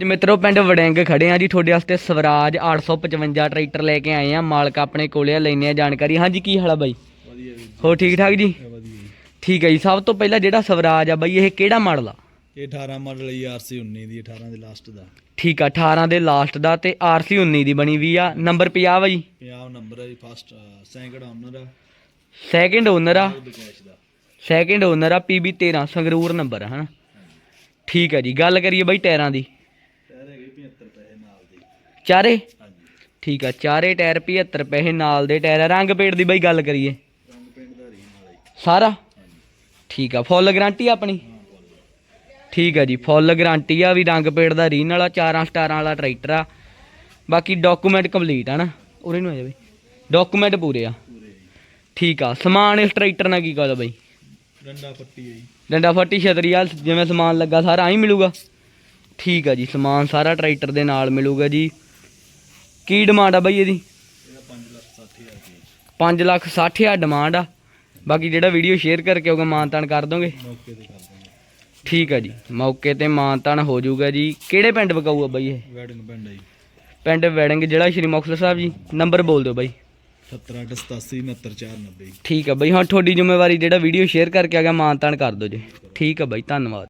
ਜੀ ਮਿੱਤਰੋ ਪਿੰਡ ਵੜਿੰਗ ਖੜੇ ਆ ਜੀ। ਤੁਹਾਡੇ ਵਾਸਤੇ ਸਵਰਾਜ 855 ਟਰੈਕਟਰ ਲੈ ਕੇ ਆਏ ਆ ਮਾਲਕ ਆਪਣੇ ਕੋਲੇ ਆ ਲੈਨੇ ਆ ਜਾਣਕਾਰੀ। ਹਾਂਜੀ ਕੀ ਹਾਲ ਆ ਬਾਈ? ਵਧੀਆ ਹੋ ਠੀਕ ਠਾਕ ਜੀ? ਠੀਕ ਹੈ ਜੀ। ਸਭ ਤੋਂ ਪਹਿਲਾਂ ਜਿਹੜਾ ਸਵਰਾਜ ਆ ਬਾਈ ਇਹ ਕਿਹੜਾ ਮਾਡਲ ਆ? ਇਹ 18 ਮਾਡਲ ਹੈ ਆਰਸੀ 19 ਦੀ 18 ਦੇ ਲਾਸਟ ਦਾ। ਠੀਕ ਆ 18 ਦੇ ਲਾਸਟ ਦਾ ਤੇ ਆਰਸੀ 19 ਦੀ ਬਣੀ ਵੀ ਆ। ਨੰਬਰ 50 ਵਾ ਜੀ ਪੰਜਾਬ ਨੰਬਰ ਹੈ ਜੀ ਫਸਟ ਸੈਕਿੰਡ ਓਨਰ ਆ। ਸੈਕਿੰਡ ਓਨਰ ਆ? ਸੈਕਿੰਡ ਓਨਰ ਆ 13 ਸੰਗਰੂਰ ਨੰਬਰ ਆ ਹਨਾ? ਠੀਕ ਹੈ ਜੀ। ਗੱਲ ਕਰੀਏ ਬਾਈ ਟਾਇਰਾਂ ਦੀ ਟਾਇਰ ਹੈਗੇ 75 ਪੈਸੇ ਨਾਲ ਦੇ ਚਾਰੇ? ਹਾਂਜੀ ਠੀਕ ਆ ਚਾਰੇ ਟਾਇਰ 75 ਪੈਸੇ ਨਾਲ ਦੇ ਟਾਇਰ ਆ। ਰੰਗ ਪੇੜ ਦੀ ਬਾਈ ਗੱਲ ਕਰੀਏ। ਰੰਗ ਪਿੰਡ ਦਾ ਰੀਨ ਵਾਲਾ ਜੀ ਸਾਰਾ? ਹਾਂਜੀ ਠੀਕ ਆ ਫੁੱਲ ਗਾਰੰਟੀ ਆਪਣੀ? ਹਾਂ ਬੋਲ ਠੀਕ ਆ ਜੀ ਫੁੱਲ ਗਾਰੰਟੀ ਆ ਵੀ ਰੰਗ ਪੇੜ ਦਾ ਰੀਨ ਵਾਲਾ 4 ਸਟਾਰਾਂ ਵਾਲਾ ਟਰੈਕਟਰ ਆ। ਬਾਕੀ ਡਾਕੂਮੈਂਟ ਕੰਪਲੀਟ ਆ ਨਾ ਉਰੇ ਨੂੰ ਆ ਜਾਵੇ ਡਾਕੂਮੈਂਟ ਪੂਰੇ ਆ। ਪੂਰੇ ਜੀ ਠੀਕ ਆ ਸਮਾਨ ਇਸ ਟਰੈਕਟਰ ਨਾਲ ਕੀ ਕਰਦਾ ਬਾਈ? ਡੰਡਾ ਪੱਟੀ ਹੈ ਜੀ। ਡੰਡਾ ਫੱਟੀ ਛਤਰੀ ਆ ਜਿਵੇਂ ਸਮਾਨ ਲੱਗਾ ਸਾਰਾ ਆਈ ਮਿਲੂਗਾ। ਠੀਕ ਆ ਜੀ ਸਮਾਨ ਸਾਰਾ ਟਰੈਕਟਰ ਦੇ ਨਾਲ ਮਿਲੂਗਾ ਜੀ। ਕੀ ਡਿਮਾਂਡ ਆ ਬਾਈ ਇਹਦੀ? ਇਹਦਾ 5 ਲੱਖ 60 ਹਜ਼ਾਰ ਰੁਪਏ। 5 ਲੱਖ 60 ਹਜ਼ਾਰ ਡਿਮਾਂਡ ਆ। ਬਾਕੀ ਜਿਹੜਾ ਵੀਡੀਓ ਸ਼ੇਅਰ ਕਰਕੇ ਆਊਗਾ ਮਾਨਤਾਨ ਕਰ ਦੋਗੇ? ਮੌਕੇ ਤੇ ਕਰ ਦਾਂਗੇ। ਠੀਕ ਆ ਜੀ। ਮੌਕੇ ਤੇ ਮਾਨਤਾਨ ਹੋ ਜਾਊਗਾ ਜੀ। ਕਿਹੜੇ ਪਿੰਡ ਵਿਕਾਊ ਆ ਬਾਈ ਇਹ? ਵੈਡਿੰਗ ਪਿੰਡ ਹੈ ਜੀ। ਪਿੰਡ ਵੈਡਿੰਗ ਜ਼ਿਲ੍ਹਾ ਸ਼੍ਰੀ ਮੁਕਤਸਰ ਸਾਹਿਬ ਜੀ। ਨੰਬਰ ਬੋਲ ਦਿਓ ਬਾਈ। 7887 69 ਠੀਕ ਆ ਬਾਈ। ਹੁਣ ਤੁਹਾਡੀ ਜ਼ਿੰਮੇਵਾਰੀ ਜਿਹੜਾ ਵੀਡੀਓ ਸ਼ੇਅਰ ਕਰਕੇ ਆ ਗਿਆ ਮਾਨਤਾਨ ਕਰ ਦਿਓ ਜੀ। ਠੀਕ ਆ ਬਾਈ ਧੰਨਵਾਦ।